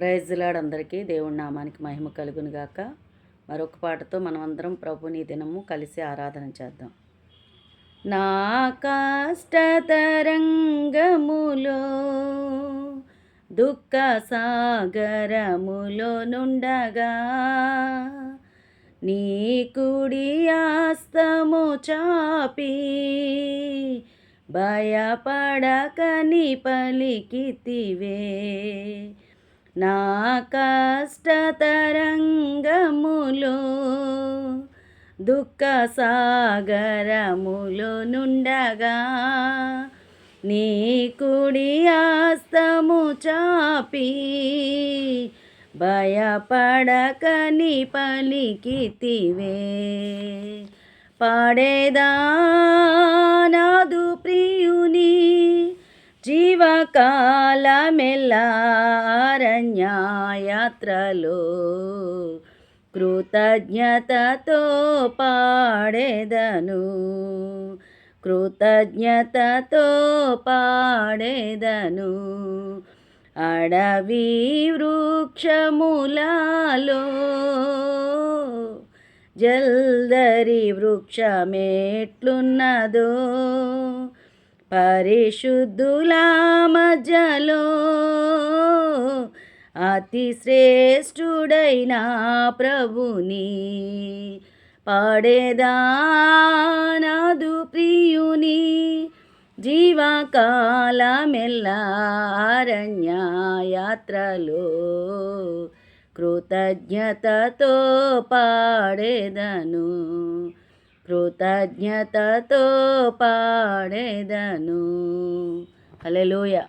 ప్రైజ్లాడ్ అందరికీ దేవుడి నామానికి మహిమ కలుగును గాక. మరొక పాటతో మనమందరం ప్రభుని దినము కలిసి ఆరాధన చేద్దాం. నా కాష్టతరంగములో దుఃఖ సాగరములో నుండగా నీ కుడి ఆస్తము చాపి భయపడకని పలికితివే. నా కష్టతరంగములో దుఃఖ సాగరములో నుండగా నీ కుడి ఆస్తము చాపి భయపడకని పలికితివే. పాడేదా నాదు ప్రియుని అరణ్యాయాత్రలో కృతజ్ఞతతో పాడేదను. కృతజ్ఞతతో పాడేదను. అడవి వృక్షములలో జల్దరి వృక్షమేట్లున్నదో. పరిశుద్ధుల మధ్యలో అతి శ్రేష్ఠుడైన ప్రభుని పాడేదానాదు ప్రియుని జీవకాలమెల్లారణ్యాయాత్రలో కృతజ్ఞతతో పాడేదను కృతజ్ఞతతో పాడేదను. హల్లెలూయా.